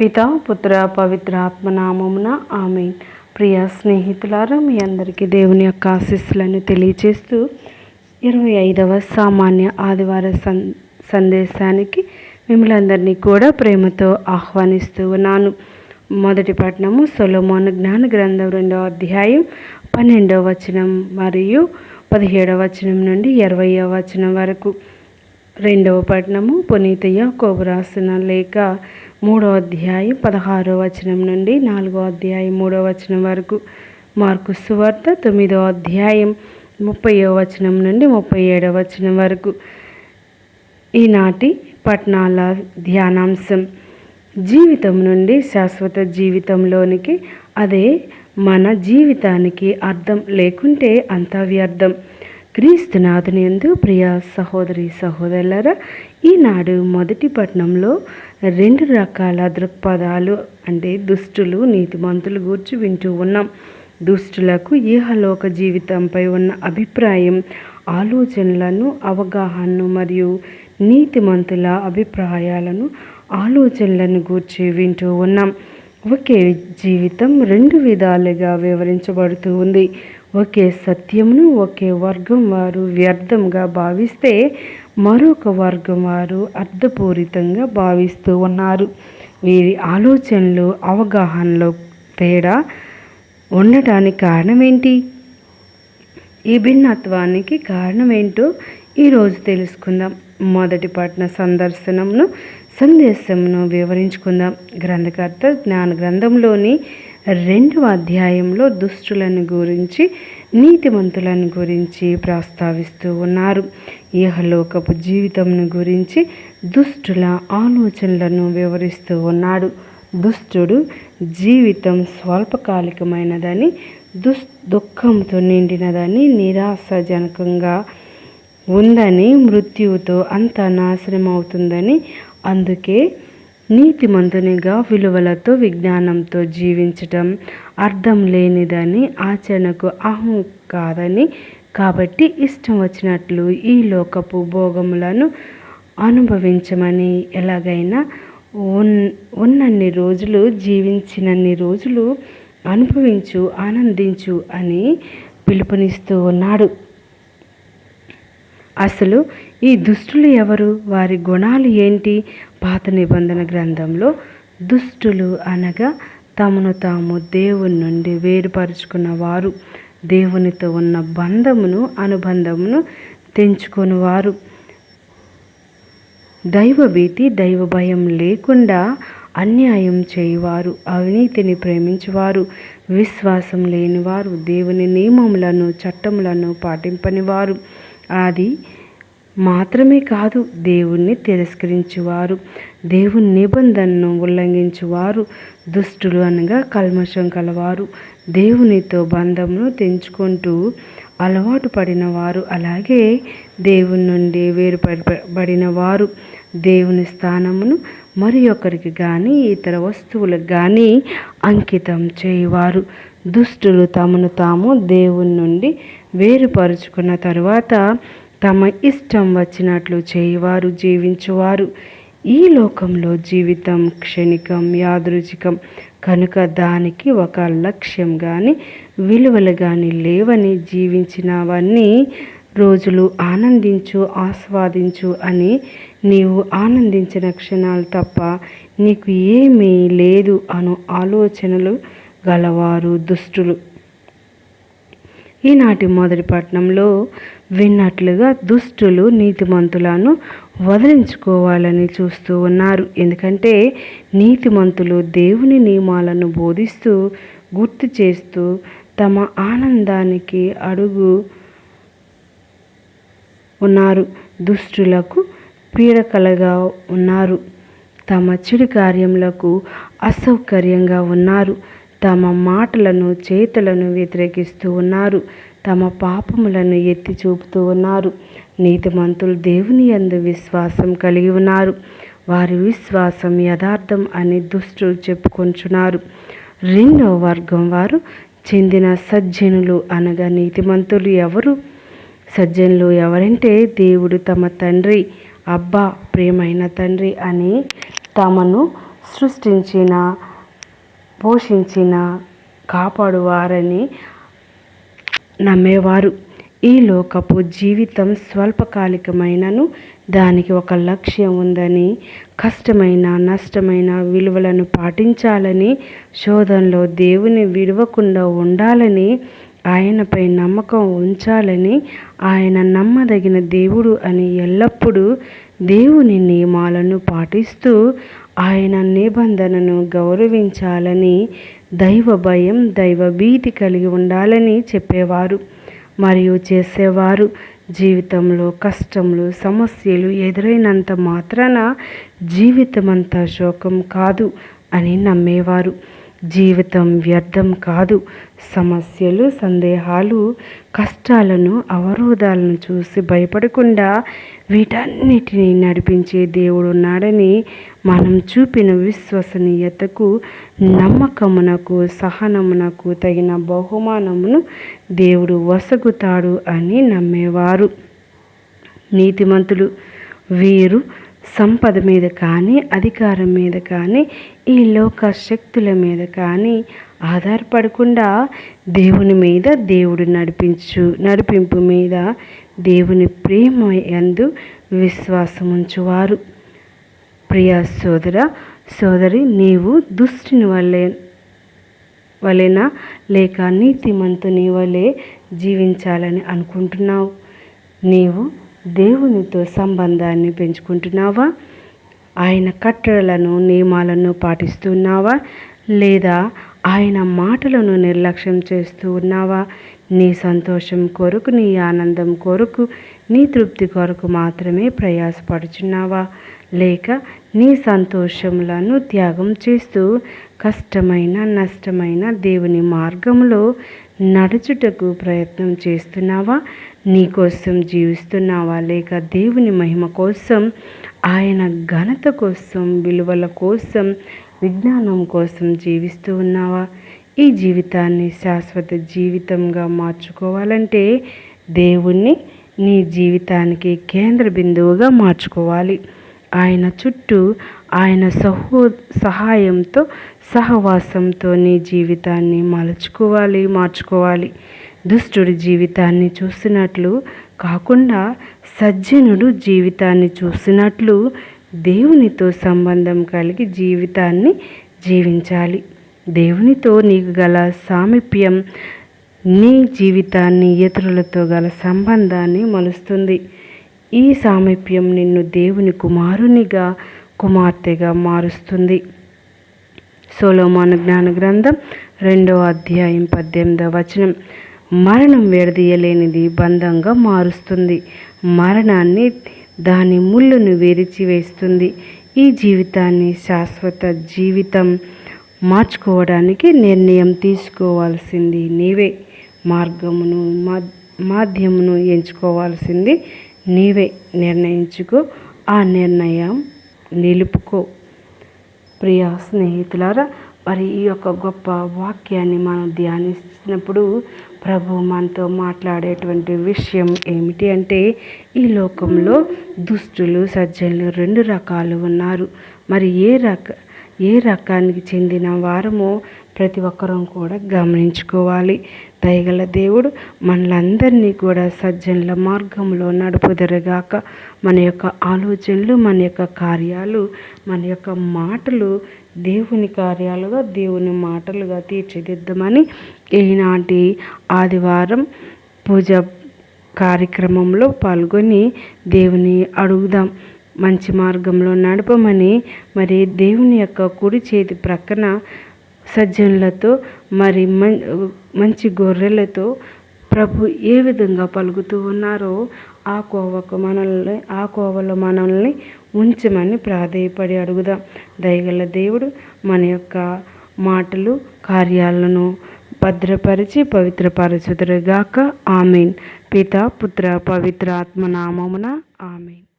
పిత పుత్ర పవిత్ర ఆత్మనామమున ఆమె ప్రియ స్నేహితులారా మీ అందరికీ దేవుని యొక్క ఆశీస్సులను తెలియజేస్తూ ఇరవై ఐదవ సామాన్య ఆదివార సం సందేశానికి మిమ్మల్ని అందరినీ కూడా ప్రేమతో ఆహ్వానిస్తూ ఉన్నాను. మొదటి పట్టణము సొలమోన్ జ్ఞాన గ్రంథం రెండవ అధ్యాయం పన్నెండవ వచనం మరియు పదిహేడవ వచనం నుండి ఇరవయవ వచనం వరకు. రెండవ పట్టణము పునీతయ్య యాకోబు లేక మూడో అధ్యాయం పదహారో వచనం నుండి నాలుగో అధ్యాయం మూడో వచనం వరకు. మార్కు సువార్త తొమ్మిదో అధ్యాయం ముప్పయో వచనం నుండి ముప్పై ఏడవ వచనం వరకు. ఈనాటి పట్టణాల ధ్యానాంశం. జీవితం నుండి శాశ్వత జీవితంలోనికి అదే మన జీవితానికి అర్థం లేకుంటే అంతా వ్యర్థం. క్రీస్తునాథునియందు ప్రియ సహోదరి సహోదరులరా ఈనాడు మొదటి పట్టణంలో రెండు రకాల దృక్పథాలు అంటే దుష్టులు నీతిమంతులు గూర్చి వింటూ ఉన్నాం. దుష్టులకు ఈహలోక జీవితంపై ఉన్న అభిప్రాయం ఆలోచనలను అవగాహనను మరియు నీతిమంతుల అభిప్రాయాలను ఆలోచనలను గూర్చి వింటూ ఉన్నాం. ఒకే జీవితం రెండు విధాలుగా వివరించబడుతూ ఉంది. ఒకే సత్యమును ఒకే వర్గం వారు వ్యర్థంగా భావిస్తే మరొక వర్గం వారు అర్థపూరితంగా భావిస్తూ ఉన్నారు. వీరి ఆలోచనలు అవగాహనలో తేడా ఉండటానికి కారణం ఏంటి ఈ భిన్నత్వానికి కారణం ఏంటో ఈరోజు తెలుసుకుందాం. మొదటి పట్న సందర్శనమును సందేశంను వివరించుకుందాం. గ్రంథకర్త జ్ఞాన గ్రంథంలోని రెండవ అధ్యాయంలో దుష్టులను గురించి నీతిమంతులను గురించి ప్రస్తావిస్తూ ఉన్నారు. ఇహలోకపు జీవితంను గురించి దుష్టుల ఆలోచనలను వివరిస్తూ ఉన్నాడు. దుష్టుడు జీవితం స్వల్పకాలికమైనదని దుస్ దుఃఖంతో నిండినదని నిరాశజనకంగా ఉందని మృత్యువుతో అంత నాశనం అవుతుందని అందుకే నీతిమంతునిగా విలువలతో విజ్ఞానంతో జీవించటం అర్థం లేనిదని ఆచరణకు అహం కాదని. కాబట్టి ఇష్టం వచ్చినట్లు ఈ లోకపు భోగములను అనుభవించమని. ఎలాగైనా ఉన్ ఉన్నన్ని రోజులు జీవించినన్ని రోజులు అనుభవించు ఆనందించు అని పిలుపునిస్తూ ఉన్నాడు. అసలు ఈ దుష్టులు ఎవరు? వారి గుణాలు ఏంటి? పాత నిబంధన గ్రంథంలో దుష్టులు అనగా తమను తాము దేవుని నుండి వేరుపరుచుకున్న వారు దేవునితో ఉన్న బంధమును అనుబంధమును తెంచుకొని వారు దైవభీతి దైవ భయం లేకుండా అన్యాయం చేయువారు అవినీతిని ప్రేమించువారు విశ్వాసం లేనివారు దేవుని నియమములను చట్టములను పాటింపనివారు. అది మాత్రమే కాదు దేవుణ్ణి తిరస్కరించువారు. దేవుని నిబంధనను ఉల్లంఘించువారు దుష్టులు అనగా కల్మషం కలవారు. దేవునితో బంధమును తెంచుకుంటూ అలవాటు పడిన వారు అలాగే దేవుని నుండి వేరుపడబడిన వారు దేవుని స్థానమును మరి ఒకరికి కానీ ఇతర వస్తువులకు కానీ అంకితం చేయువారు. దుష్టులు తమను తాము దేవుని నుండి వేరుపరుచుకున్న తరువాత తమ ఇష్టం వచ్చినట్లు చేయువారు జీవించువారు. ఈ లోకంలో జీవితం క్షణికం యాదృచికం కనుక దానికి ఒక లక్ష్యం కానీ విలువలు కానీ లేవని జీవించినవన్నీ రోజులు ఆనందించు ఆస్వాదించు అని నీవు ఆనందించిన క్షణాలు తప్ప నీకు ఏమీ లేదు అను ఆలోచనలు గలవారు దుష్టులు. ఈనాటి మొదటి పట్టణంలో విన్నట్లుగా దుష్టులు నీతిమంతులను వదిలించుకోవాలని చూస్తూ ఉన్నారు. ఎందుకంటే నీతిమంతులు దేవుని నియమాలను బోధిస్తూ గుర్తు చేస్తూ తమ ఆనందానికి అడుగు ఉన్నారు. దుష్టులకు పీడకలుగా ఉన్నారు. తమ చెడు కార్యములకు అసౌకర్యంగా ఉన్నారు. తమ మాటలను చేతులను వ్యతిరేకిస్తూ ఉన్నారు. తమ పాపములను ఎత్తి చూపుతూ ఉన్నారు. నీతిమంతులు దేవుని యందు విశ్వాసం కలిగి ఉన్నారు. వారి విశ్వాసం యథార్థం అని దుష్టులు చెప్పుకొంచున్నారు. రెండో వర్గం వారు చెందిన సజ్జనులు అనగా నీతిమంతులు ఎవరు? సజ్జనులు ఎవరంటే దేవుడు తమ తండ్రి అబ్బా ప్రియమైన తండ్రి అని తమను సృష్టించిన పోషించిన కాపాడువారని నమ్మేవారు. ఈ లోకపు జీవితం స్వల్పకాలికమైనను దానికి ఒక లక్ష్యం ఉందని కష్టమైన నష్టమైన విలువలను పాటించాలని శోధనలో దేవుని విడవకుండా ఉండాలని ఆయనపై నమ్మకం ఉంచాలని ఆయన నమ్మదగిన దేవుడు అని ఎల్లప్పుడూ దేవుని నియమాలను పాటిస్తూ ఆయన నిబంధనను గౌరవించాలని దైవ భయం దైవ భీతి కలిగి ఉండాలని చెప్పేవారు. మరియు చేసేవారు జీవితంలో కష్టములు సమస్యలు ఎదురైనంత మాత్రాన జీవితమంతా శోకం కాదు అని నమ్మేవారు. జీవితం వ్యర్థం కాదు. సమస్యలు సందేహాలు కష్టాలను అవరోధాలను చూసి భయపడకుండా వీటన్నిటినీ నడిపించే దేవుడు ఉన్నాడని మనం చూపిన విశ్వసనీయతకు నమ్మకమునకు సహనమునకు తగిన బహుమానమును దేవుడు వసగుతాడు అని నమ్మేవారు. నీతిమంతులు వీరు సంపద మీద కానీ అధికారం మీద కానీ ఈ లోక శక్తుల మీద కానీ ఆధారపడకుండా దేవుని మీద దేవుడు నడిపించు నడిపింపు మీద దేవుని ప్రేమ ఎందు విశ్వాసం ఉంచువారు ప్రియ సోదర సోదరి నీవు దుష్టిని వల్లే వలెనా లేక నీతిమంతుని వలె జీవించాలని అనుకుంటున్నావు. నీవు దేవునితో సంబంధాన్ని పెంచుకుంటున్నావా? ఆయన కట్టడలను నియమాలను పాటిస్తున్నావా? లేదా ఆయన మాటలను నిర్లక్ష్యం చేస్తూ ఉన్నావా? నీ సంతోషం కొరకు నీ ఆనందం కొరకు నీ తృప్తి కొరకు మాత్రమే ప్రయాసపడుచున్నావా? లేక నీ సంతోషములను త్యాగం చేస్తూ కష్టమైన నష్టమైన దేవుని మార్గంలో నడుచుటకు ప్రయత్నం చేస్తున్నావా? నీ కోసం జీవిస్తున్నావా? లేక దేవుని మహిమ కోసం ఆయన ఘనత కోసం విలువల కోసం విజ్ఞానం కోసం జీవిస్తూ ఉన్నావా? ఈ జీవితాన్ని శాశ్వత జీవితంగా మార్చుకోవాలంటే దేవుణ్ణి నీ జీవితానికి కేంద్ర బిందువుగా మార్చుకోవాలి. ఆయన చుట్టూ ఆయన సహో సహాయంతో సహవాసంతో నీ జీవితాన్ని మలుచుకోవాలి మార్చుకోవాలి. దుష్టుడి జీవితాన్ని చూసినట్లు కాకుండా సజ్జనుడు జీవితాన్ని చూసినట్లు దేవునితో సంబంధం కలిగి జీవితాన్ని జీవించాలి. దేవునితో నీకు గల సామీప్యం నీ జీవితాన్ని ఇతరులతో గల సంబంధాన్ని మలుస్తుంది. ఈ సామీప్యం నిన్ను దేవుని కుమారునిగా కుమార్తెగా మారుస్తుంది. సోలోమాన జ్ఞాన గ్రంథం రెండవ అధ్యాయం పద్దెనిమిదవ వచనం. మరణం విడదీయలేనిది బంధంగా మారుస్తుంది. మరణాన్ని దాని ముళ్ళును వేస్తుంది ఈ జీవితాన్ని శాశ్వత జీవితం మార్చుకోవడానికి నిర్ణయం తీసుకోవాల్సింది నీవే. మార్గమును మాధ్యమును ఎంచుకోవాల్సింది నీవే. నిర్ణయించుకో. ఆ నిర్ణయం నిలుపుకో. ప్రియ స్నేహితులారా మరి ఈ యొక్క గొప్ప వాక్యాన్ని మనం ధ్యానిస్తున్నప్పుడు ప్రభు మనతో మాట్లాడేటువంటి విషయం ఏమిటి అంటే ఈ లోకంలో దుష్టులు సజ్జనులు రెండు రకాలు ఉన్నారు. మరి ఏ రక ఏ రకానికి చెందిన వారమో ప్రతి ఒక్కరం కూడా గమనించుకోవాలి. దయగల దేవుడు మనలందరినీ కూడా సజ్జనుల మార్గంలో నడుపుదరగాక మన యొక్క ఆలోచనలు మన యొక్క కార్యాలు మన యొక్క మాటలు దేవుని కార్యాలుగా దేవుని మాటలుగా తీర్చిదిద్దామని ఈనాటి ఆదివారం పూజ కార్యక్రమంలో పాల్గొని దేవుని అడుగుదాం. మంచి మార్గంలో నడపమని మరి దేవుని యొక్క కుడి చేతి ప్రక్కన సజ్జనులతో మరి మంచి గొర్రెలతో ప్రభు ఏ విధంగా పలుకుతూ ఉన్నారో ఆ కోవకు మనల్ని ఆ కోవలో మనల్ని ఉంచమని ప్రాధేయపడి అడుగుదాం. దయగల దేవుడు మన యొక్క మాటలు కార్యాలను భద్రపరిచి పవిత్రపరచుదురుగాక. ఆమెన్. పిత పుత్ర పవిత్ర ఆత్మనామమున ఆమెన్.